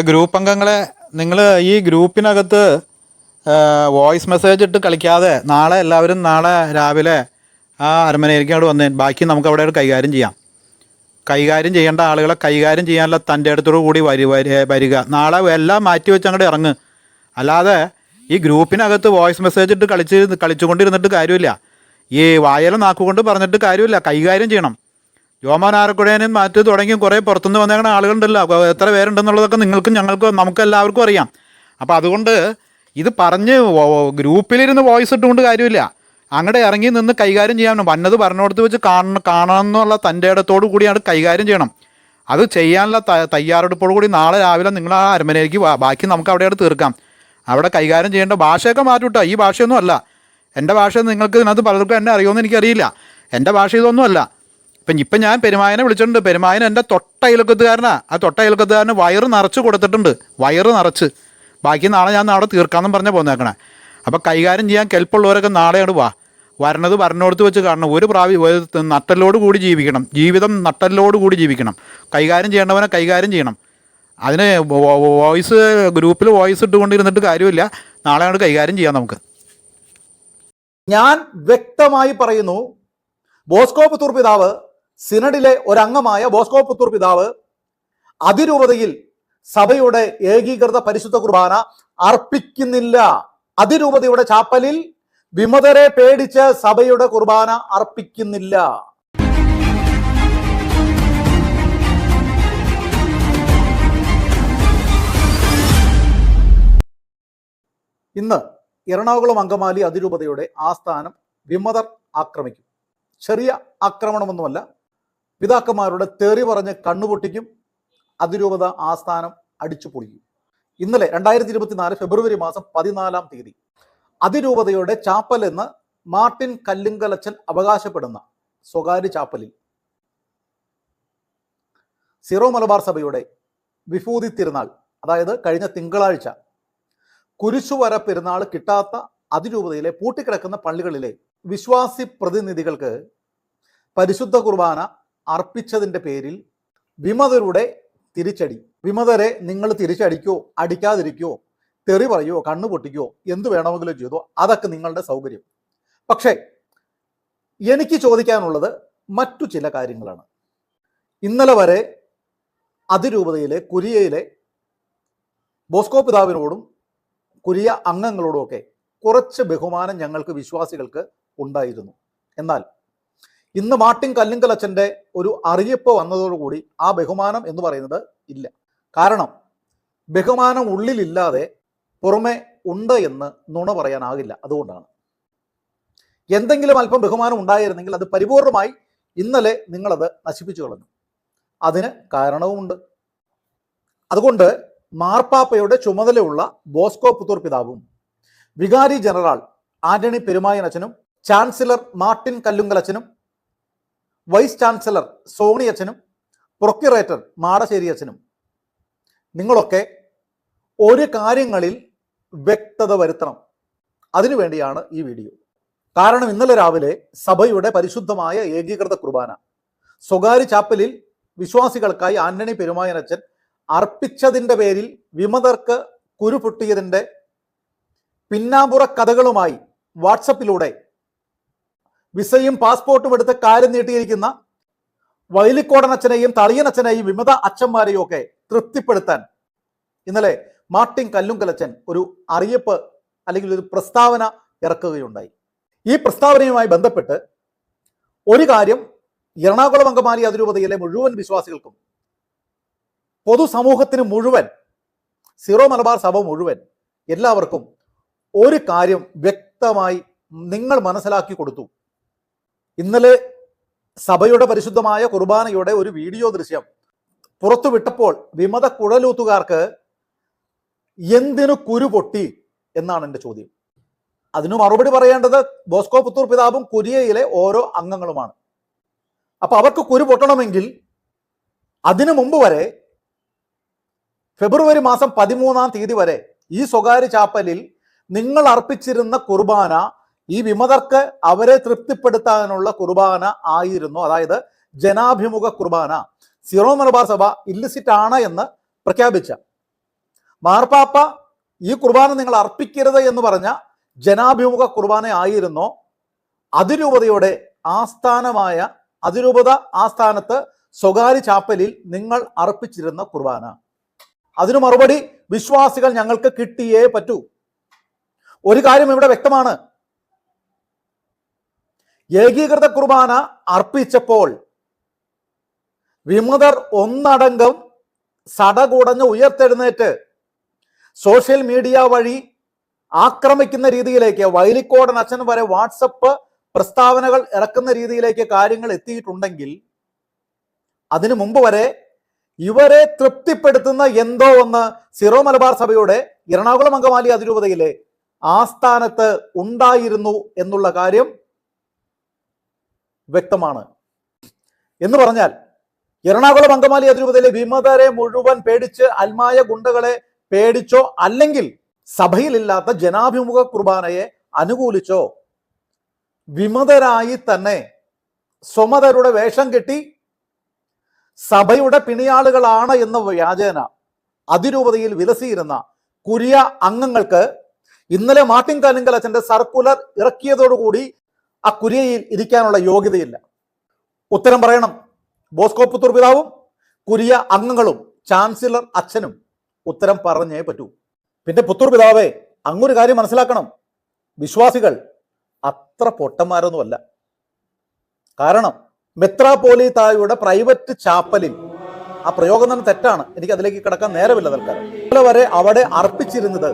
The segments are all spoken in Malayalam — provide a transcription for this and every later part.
ഗ്രൂപ്പ് അംഗങ്ങളെ നിങ്ങൾ ഈ ഗ്രൂപ്പിനകത്ത് വോയിസ് മെസ്സേജ് ഇട്ട് കളിക്കാതെ നാളെ എല്ലാവരും നാളെ രാവിലെ ആ അരമനയിലേക്ക് അവിടെ വന്നേ ബാക്കി നമുക്ക് അവിടെ കൈകാര്യം ചെയ്യാം. കൈകാര്യം ചെയ്യേണ്ട ആളുകളെ കൈകാര്യം ചെയ്യാനുള്ള തന്റെ അടുത്തോടു കൂടി വരി വരി- വരിക. നാളെ എല്ലാം മാറ്റി വെച്ച് അങ്ങോട്ട് ഇറങ്ങ്. അല്ലാതെ ഈ ഗ്രൂപ്പിനകത്ത് വോയിസ് മെസ്സേജ് ഇട്ട് കളിച്ച് കളിച്ചുകൊണ്ടിരുന്നിട്ട് കാര്യമില്ല. ഈ വായല നാക്കുകൊണ്ട് പറഞ്ഞിട്ട് കാര്യമില്ല. കൈകാര്യം ചെയ്യണം. ജോമോൻ ആരക്കുഴേനും മാറ്റി തുടങ്ങി കുറേ പുറത്തുനിന്ന് വന്നേക്കണ ആളുകളുണ്ടല്ലോ. എത്ര പേരുണ്ടെന്നുള്ളതൊക്കെ നിങ്ങൾക്കും ഞങ്ങൾക്കും നമുക്ക് എല്ലാവർക്കും അറിയാം. അപ്പോൾ അതുകൊണ്ട് ഇത് പറഞ്ഞ് ഗ്രൂപ്പിലിരുന്ന് വോയിസ് ഇട്ടുകൊണ്ട് കാര്യമില്ല. അങ്ങോട്ട് ഇറങ്ങി നിന്ന് കൈകാര്യം ചെയ്യാൻ വന്നത് പറഞ്ഞോടത്ത് വെച്ച് കാണണം കാണണം എന്നുള്ള തന്റെ ഇടത്തോടു കൂടിയാണ് കൈകാര്യം ചെയ്യണം. അത് ചെയ്യാനുള്ള തയ്യാറെടുപ്പോടു കൂടി നാളെ രാവിലെ നിങ്ങൾ ആ അരമനയിലേക്ക് ബാക്കി നമുക്ക് അവിടെ തീർക്കാം. അവിടെ കൈകാര്യം ചെയ്യേണ്ട ഭാഷയൊക്കെ മാറ്റിട്ടോ ഈ ഭാഷയൊന്നും അല്ല. എന്റെ ഭാഷ നിങ്ങൾക്ക് ഇതിനകത്ത് പലർക്കും എന്നെ അറിയുമെന്ന് എനിക്കറിയില്ല. എന്റെ ഭാഷ ഇതൊന്നും അല്ല. ഇപ്പം ഇപ്പം ഞാൻ പെരുമായനെ വിളിച്ചിട്ടുണ്ട്. പെരുമായൻ എന്റെ തൊട്ട അയൽക്കത്തുകാരനാ ആ തൊട്ട അയൽക്കത്തുകാരന് വയറ് നിറച്ച് കൊടുത്തിട്ടുണ്ട്. വയറ് നിറച്ച്. ബാക്കി നാളെ ഞാൻ നാളെ തീർക്കാമെന്നും പറഞ്ഞ പോന്നേക്കണേ. അപ്പം കൈകാര്യം ചെയ്യാൻ കെൽപ്പുള്ളവരൊക്കെ നാളെയാണ് വാ. വരണത് വരണോടുത്ത് വെച്ച് കാണണം. ഒരു പ്രാവി നട്ടലോട് കൂടി ജീവിക്കണം. ജീവിതം നട്ടലോട് കൂടി ജീവിക്കണം. കൈകാര്യം ചെയ്യേണ്ടവനെ കൈകാര്യം ചെയ്യണം. അതിന് വോയിസ് ഗ്രൂപ്പിൽ വോയിസ് ഇട്ടുകൊണ്ടിരുന്നിട്ട് കാര്യമില്ല. നാളെ അങ്ങോട്ട് കൈകാര്യം ചെയ്യാം നമുക്ക്. ഞാൻ വ്യക്തമായി പറയുന്നു. ബോസ്കോപ്പ് പുത്തൂർ പിതാവ് സിനഡിലെ ഒരംഗമായ ബോസ്കോ പുത്തൂർ പിതാവ് അതിരൂപതയിൽ സഭയുടെ ഏകീകൃത പരിശുദ്ധ കുർബാന അർപ്പിക്കുന്നില്ല. അതിരൂപതയുടെ ചാപ്പലിൽ വിമതരെ പേടിച്ച് സഭയുടെ കുർബാന അർപ്പിക്കുന്നില്ല. ഇന്ന് എറണാകുളം അങ്കമാലി അതിരൂപതയുടെ ആസ്ഥാനം വിമതർ ആക്രമിക്കും. ചെറിയ ആക്രമണമൊന്നുമല്ല പിതാക്കന്മാരുടെ തെറി പറഞ്ഞ് കണ്ണുപൊട്ടിക്കും അതിരൂപത ആസ്ഥാനം അടിച്ചു പൊളിക്കും ഇന്നലെ രണ്ടായിരത്തി ഇരുപത്തിനാല് ഫെബ്രുവരി മാസം പതിനാലാം തീയതി അതിരൂപതയുടെ ചാപ്പൽ എന്ന് മാർട്ടിൻ കല്ലുങ്കലച്ചൻ അവകാശപ്പെടുന്ന സ്വകാര്യ ചാപ്പലിൽ സിറോ മലബാർ സഭയുടെ വിഭൂതി തിരുനാൾ അതായത് കഴിഞ്ഞ തിങ്കളാഴ്ച കുരിശുവര പെരുന്നാൾ കിട്ടാത്ത അതിരൂപതയിലെ പൂട്ടിക്കിടക്കുന്ന പള്ളികളിലെ വിശ്വാസി പ്രതിനിധികൾക്ക് പരിശുദ്ധ കുർബാന അർപ്പിച്ചതിന്റെ പേരിൽ വിമതരുടെ തിരിച്ചടി. വിമതരെ നിങ്ങൾ തിരിച്ചടിക്കോ അടിക്കാതിരിക്കോ തെറി പറയോ കണ്ണു പൊട്ടിക്കോ എന്ത് വേണമെങ്കിലും ചെയ്തോ അതൊക്കെ നിങ്ങളുടെ സൗകര്യം. പക്ഷേ എനിക്ക് ചോദിക്കാനുള്ളത് മറ്റു ചില കാര്യങ്ങളാണ്. ഇന്നലെ വരെ അതിരൂപതയിലെ കുരിയയിലെ ബോസ്കോ പിതാവിനോടും കുരിയ അംഗങ്ങളോടുമൊക്കെ കുറച്ച് ബഹുമാനം ഞങ്ങൾക്ക് വിശ്വാസികൾക്ക് ഉണ്ടായിരുന്നു. എന്നാൽ ഇന്ന് മാർട്ടിൻ അച്ഛന്റെ ഒരു അറിയിപ്പ് വന്നതോടുകൂടി ആ ബഹുമാനം എന്ന് പറയുന്നത് ഇല്ല. കാരണം ബഹുമാനം ഉള്ളിലില്ലാതെ പുറമെ ഉണ്ട് എന്ന് നുണ പറയാനാകില്ല. അതുകൊണ്ടാണ്. എന്തെങ്കിലും അല്പം ബഹുമാനം ഉണ്ടായിരുന്നെങ്കിൽ അത് പരിപൂർണമായി ഇന്നലെ നിങ്ങളത് നശിപ്പിച്ചു കളഞ്ഞു. അതിന് കാരണവുമുണ്ട്. അതുകൊണ്ട് മാർപ്പാപ്പയുടെ ചുമതലയുള്ള ബോസ്കോ പുത്തൂർ പിതാവും വികാരി ജനറൽ ആന്റണി പെരുമായനച്ചനും ചാൻസലർ മാർട്ടിൻ കല്ലുങ്കലച്ചനും വൈസ് ചാൻസലർ സോണി അച്ഛനും പ്രൊക്യുറേറ്റർ മാടശ്ശേരി അച്ഛനും. നിങ്ങളൊക്കെ ഒരു കാര്യങ്ങളിൽ വ്യക്തത വരുത്തണം. അതിനുവേണ്ടിയാണ് ഈ വീഡിയോ. കാരണം ഇന്നലെ രാവിലെ സഭയുടെ പരിശുദ്ധമായ ഏകീകൃത കുർബാന. സ്വകാര്യ ചാപ്പലിൽ വിശ്വാസികൾക്കായി ആന്റണി പെരുമായനച്ചൻ അർപ്പിച്ചതിന്റെ പേരിൽ വിമതർക്ക് കുരുപൊട്ടിയതിന്റെ പിന്നാമ്പുറ കഥകളുമായി വാട്സപ്പിലൂടെ വിസയും പാസ്പോർട്ടും എടുത്ത് കാര്യം നീട്ടിയിരിക്കുന്ന വൈലിക്കോടനച്ഛനെയും തളിയനച്ഛനെയും വിമത അച്ഛന്മാരെയും ഒക്കെ തൃപ്തിപ്പെടുത്താൻ ഇന്നലെ മാർട്ടിൻ കല്ലുങ്കലച്ചൻ ഒരു അറിയിപ്പ് അല്ലെങ്കിൽ ഒരു പ്രസ്താവന ഇറക്കുകയുണ്ടായി. ഈ പ്രസ്താവനയുമായി ബന്ധപ്പെട്ട് ഒരു കാര്യം എറണാകുളം അങ്കമാലി അതിരൂപതയിലെ മുഴുവൻ വിശ്വാസികൾക്കും പൊതുസമൂഹത്തിന് മുഴുവൻ സിറോ മലബാർ സഭ മുഴുവൻ എല്ലാവർക്കും ഒരു കാര്യം വ്യക്തമായി നിങ്ങൾ മനസ്സിലാക്കി കൊടുത്തു. ഇന്നലെ സഭയുടെ പരിശുദ്ധമായ കുർബാനയുടെ ഒരു വീഡിയോ ദൃശ്യം പുറത്തുവിട്ടപ്പോൾ വിമത കുഴലൂത്തുകാർക്ക് എന്തിനു കുരു പൊട്ടി എന്നാണ് എന്റെ ചോദ്യം. അതിനു മറുപടി പറയേണ്ടത് ബോസ്കോ പുത്തൂർ പിതാവും കുരിയയിലെ ഓരോ അംഗങ്ങളുമാണ്. അപ്പൊ അവർക്ക് കുരു പൊട്ടണമെങ്കിൽ അതിനു മുമ്പ് വരെ ഫെബ്രുവരി മാസം പതിമൂന്നാം തീയതി വരെ ഈ സ്വകാര്യ ചാപ്പലിൽ നിങ്ങൾ അർപ്പിച്ചിരുന്ന കുർബാന ഈ വിമതർക്ക് അവരെ തൃപ്തിപ്പെടുത്താനുള്ള കുർബാന ആയിരുന്നു. അതായത് ജനാഭിമുഖ കുർബാന. സിറോ മലബാർ സഭ ഇല്ലിസിറ്റ് ആണ് എന്ന് പ്രഖ്യാപിച്ച. മാർപ്പാപ്പ ഈ കുർബാന നിങ്ങൾ അർപ്പിക്കരുത് എന്ന് പറഞ്ഞ ജനാഭിമുഖ കുർബാന ആയിരുന്നു. അതിരൂപതയുടെ ആസ്ഥാനമായ അതിരൂപത ആസ്ഥാനത്ത് സ്വകാര്യ ചാപ്പലിൽ നിങ്ങൾ അർപ്പിച്ചിരുന്ന കുർബാന. അതിനു മറുപടി വിശ്വാസികൾ ഞങ്ങൾക്ക് കിട്ടിയേ പറ്റൂ. ഒരു കാര്യം ഇവിടെ വ്യക്തമാണ്. ഏകീകൃത കുർബാന അർപ്പിച്ചപ്പോൾ വിമതർ ഒന്നടങ്കം സടകുടഞ്ഞ് ഉയർത്തെഴുന്നേറ്റ് സോഷ്യൽ മീഡിയ വഴി ആക്രമിക്കുന്ന രീതിയിലേക്ക് വൈലിക്കോടൻ അച്ഛൻ വരെ വാട്സപ്പ് പ്രസ്താവനകൾ ഇറക്കുന്ന രീതിയിലേക്ക് കാര്യങ്ങൾ എത്തിയിട്ടുണ്ടെങ്കിൽ അതിനു മുമ്പ് വരെ ഇവരെ തൃപ്തിപ്പെടുത്തുന്ന എന്തോ ഒന്ന് സിറോ മലബാർ സഭയുടെ എറണാകുളം അങ്കമാലി അതിരൂപതയിലെ ആസ്ഥാനത്ത് ഉണ്ടായിരുന്നു എന്നുള്ള കാര്യം വ്യക്തമാണ്. എന്ന് പറഞ്ഞാൽ എറണാകുളം അങ്കമാലി അതിരൂപതയിലെ വിമതരെ മുഴുവൻ പേടിച്ച് അൽമായ ഗുണ്ടകളെ പേടിച്ചോ അല്ലെങ്കിൽ സഭയിലില്ലാത്ത ജനാഭിമുഖ കുർബാനയെ അനുകൂലിച്ചോ വിമതരായി തന്നെ സ്വമതരുടെ വേഷം കെട്ടി സഭയുടെ പിണിയാളുകളാണ് എന്ന വ്യാജേന അതിരൂപതയിൽ വിലസിയിരുന്ന കുരിയ അംഗങ്ങൾക്ക് ഇന്നലെ മാർട്ടിൻ കാലിങ്കലച്ചന്റെ സർക്കുലർ ഇറക്കിയതോടുകൂടി ആ കുര്യയിൽ ഇരിക്കാനുള്ള യോഗ്യതയില്ല. ഉത്തരം പറയണം. ബോസ്കോ പുത്തൂർ പിതാവും കുരിയ അംഗങ്ങളും ചാൻസലർ അച്ഛനും ഉത്തരം പറഞ്ഞേ പറ്റൂ. പിന്നെ പുത്തൂർ പിതാവേ അങ്ങൊരു കാര്യം മനസ്സിലാക്കണം. വിശ്വാസികൾ അത്ര പൊട്ടന്മാരൊന്നുമല്ല. കാരണം മെത്രാപോലിത്തായുടെ പ്രൈവറ്റ് ചാപ്പലിൽ ആ പ്രയോഗം തന്നെ തെറ്റാണ്. എനിക്ക് അതിലേക്ക് കിടക്കാൻ നേരമില്ല ഇന്നലെ വരെ അവിടെ അർപ്പിച്ചിരുന്നത്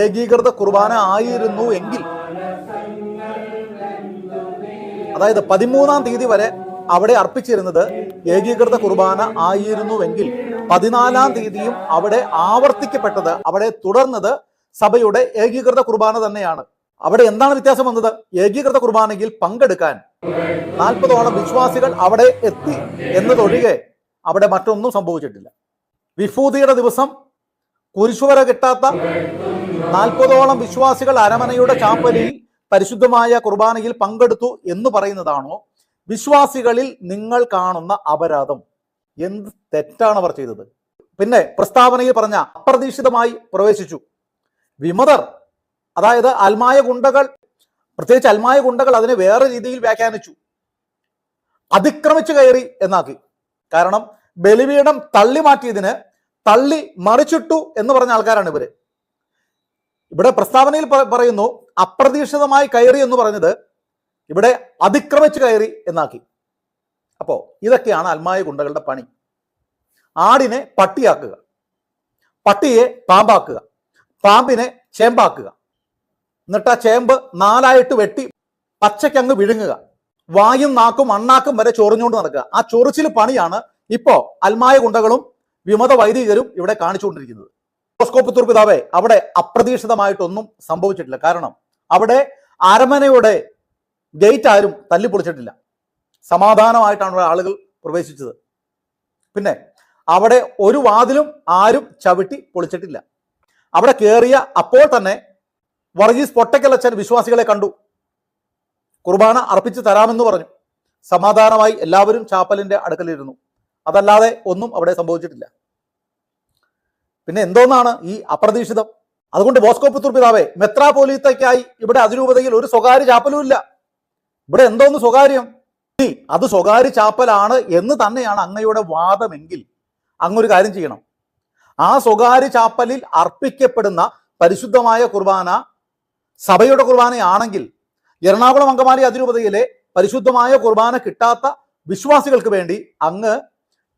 ഏകീകൃത കുർബാന ആയിരുന്നു എങ്കിൽ അതായത് പതിമൂന്നാം തീയതി വരെ അവിടെ അർപ്പിച്ചിരുന്നത് ഏകീകൃത കുർബാന ആയിരുന്നുവെങ്കിൽ പതിനാലാം തീയതിയും അവിടെ ആവർത്തിക്കപ്പെട്ടത് അവിടെ തുടർന്നത് സഭയുടെ ഏകീകൃത കുർബാന തന്നെയാണ്. അവിടെ എന്താണ് വ്യത്യാസം വന്നത്? ഏകീകൃത കുർബാനയിൽ പങ്കെടുക്കാൻ നാൽപ്പതോളം വിശ്വാസികൾ അവിടെ എത്തി എന്നതൊഴികെ അവിടെ മറ്റൊന്നും സംഭവിച്ചിട്ടില്ല. വിഭൂതിയുടെ ദിവസം കുരിശുവര കിട്ടാത്ത നാൽപ്പതോളം വിശ്വാസികൾ അരമനയുടെ ചാപ്പലിൽ പരിശുദ്ധമായ കുർബാനയിൽ പങ്കെടുത്തു എന്ന് പറയുന്നതാണോ? വിശ്വാസികളിൽ നിങ്ങൾ കാണുന്ന അപരാധം. എന്ത് തെറ്റാണ് അവർ ചെയ്തത്? പിന്നെ പ്രസ്താവനയിൽ പറഞ്ഞ അപ്രതീക്ഷിതമായി പ്രവേശിച്ചു. വിമതർ അതായത് അൽമായ ഗുണ്ടകൾ പ്രത്യേകിച്ച് അൽമായ ഗുണ്ടകൾ അതിനെ വേറെ രീതിയിൽ വ്യാഖ്യാനിച്ചു. അതിക്രമിച്ചു കയറി എന്നാക്കി. കാരണം ബലിപീഠം തള്ളി മാറ്റിയതിന് തള്ളി മറിച്ചിട്ടു എന്ന് പറഞ്ഞ ആൾക്കാരാണ് ഇവർ. ഇവിടെ പ്രസ്താവനയിൽ പറയുന്നു അപ്രതീക്ഷിതമായി കയറി എന്ന് പറഞ്ഞത് ഇവിടെ അതിക്രമിച്ച് കയറി എന്നാക്കി. അപ്പോ ഇതൊക്കെയാണ് അൽമായ ഗുണ്ടകളുടെ പണി. ആടിനെ പട്ടിയാക്കുക പട്ടിയെ പാമ്പാക്കുക പാമ്പിനെ ചേമ്പാക്കുക. എന്നിട്ട് ആ ചേമ്പ് നാലായിട്ട് വെട്ടി പച്ചക്കങ്ങ് വിഴുങ്ങുക. വായും നാക്കും അണ്ണാക്കും വരെ ചൊറിഞ്ഞുകൊണ്ട് നടക്കുക. ആ ചൊറിച്ചിൽ പണിയാണ് ഇപ്പോ അൽമായ ഗുണ്ടകളും വിമത വൈദികരും ഇവിടെ കാണിച്ചുകൊണ്ടിരിക്കുന്നത്. സ്കോപ്പ് തുർപ്പിതാവേ അവിടെ അപ്രതീക്ഷിതമായിട്ടൊന്നും സംഭവിച്ചിട്ടില്ല. കാരണം അവിടെ അരമനയുടെ ഗേറ്റ് ആരും തല്ലിപ്പൊളിച്ചിട്ടില്ല. സമാധാനമായിട്ടാണ് ആളുകൾ പ്രവേശിച്ചത്. പിന്നെ അവിടെ ഒരു വാതിലും ആരും ചവിട്ടി പൊളിച്ചിട്ടില്ല. അവിടെ കയറിയ അപ്പോൾ തന്നെ വർഗീസ് പൊട്ടക്കലച്ചൻ വിശ്വാസികളെ കണ്ടു. കുർബാന അർപ്പിച്ച് തരാമെന്ന് പറഞ്ഞു. സമാധാനമായി എല്ലാവരും ചാപ്പലിന്റെ അടുക്കലിരുന്നു. അതല്ലാതെ ഒന്നും അവിടെ സംഭവിച്ചിട്ടില്ല. പിന്നെ എന്തോന്നാണ് ഈ അപ്രതീക്ഷിതം? അതുകൊണ്ട് ബോസ്കോ പുത്തൂർ പിതാവേ മെത്രാപോലീത്തയ്ക്കായി ഇവിടെ അതിരൂപതയിൽ ഒരു സ്വകാര്യ ചാപ്പലും ഇല്ല. ഇവിടെ എന്തോന്ന് സ്വകാര്യം? ഇനി അത് സ്വകാര്യ ചാപ്പലാണ് എന്ന് തന്നെയാണ് അങ്ങയുടെ വാദമെങ്കിൽ അങ്ങൊരു കാര്യം ചെയ്യണം. ആ സ്വകാര്യ ചാപ്പലിൽ അർപ്പിക്കപ്പെടുന്ന പരിശുദ്ധമായ കുർബാന സഭയുടെ കുർബാനയാണെങ്കിൽ എറണാകുളം അങ്കമാലി അതിരൂപതയിലെ പരിശുദ്ധമായ കുർബാന കിട്ടാത്ത വിശ്വാസികൾക്ക് വേണ്ടി അങ്ങ്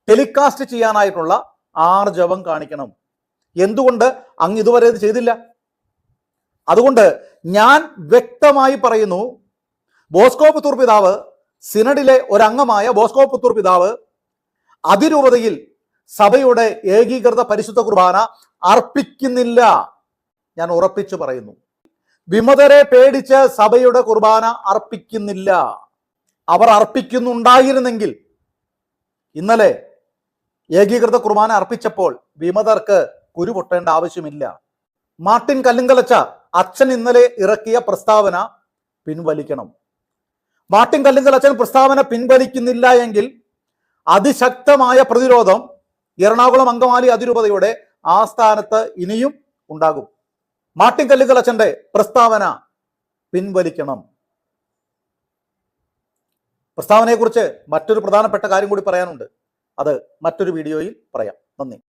ടെലികാസ്റ്റ് ചെയ്യാനായിട്ടുള്ള ആർജവം കാണിക്കണം. എന്തുകൊണ്ട് അങ്ങ് ഇതുവരെ ഇത് ചെയ്തില്ല? അതുകൊണ്ട് ഞാൻ വ്യക്തമായി പറയുന്നു ബോസ്കോ പുത്തൂർ പിതാവ് സിനഡിലെ ഒരംഗമായ ബോസ്കോ പുത്തൂർ പിതാവ് അതിരൂപതയിൽ സഭയുടെ ഏകീകൃത പരിശുദ്ധ കുർബാന അർപ്പിക്കുന്നില്ല. ഞാൻ ഉറപ്പിച്ചു പറയുന്നു വിമതരെ പേടിച്ച് സഭയുടെ കുർബാന അർപ്പിക്കുന്നില്ല. അവർ അർപ്പിക്കുന്നുണ്ടായിരുന്നെങ്കിൽ ഇന്നലെ ഏകീകൃത കുർബാന അർപ്പിച്ചപ്പോൾ വിമതർക്ക് കുരു പൊട്ടേണ്ട ആവശ്യമില്ല. മാർട്ടിൻ കല്ലുങ്കലച്ച അച്ഛൻ ഇന്നലെ ഇറക്കിയ പ്രസ്താവന പിൻവലിക്കണം. മാർട്ടിൻ കല്ലുങ്കലച്ചൻ പ്രസ്താവന പിൻവലിക്കുന്നില്ല എങ്കിൽ അതിശക്തമായ പ്രതിരോധം എറണാകുളം അങ്കമാലി അതിരൂപതയുടെ ആ സ്ഥാനത്ത് ഇനിയും ഉണ്ടാകും. മാർട്ടിൻ കല്ലുങ്കലച്ചന്റെ പ്രസ്താവന പിൻവലിക്കണം. പ്രസ്താവനയെക്കുറിച്ച് മറ്റൊരു പ്രധാനപ്പെട്ട കാര്യം കൂടി പറയാനുണ്ട്. അത് മറ്റൊരു വീഡിയോയിൽ പറയാം. നന്ദി.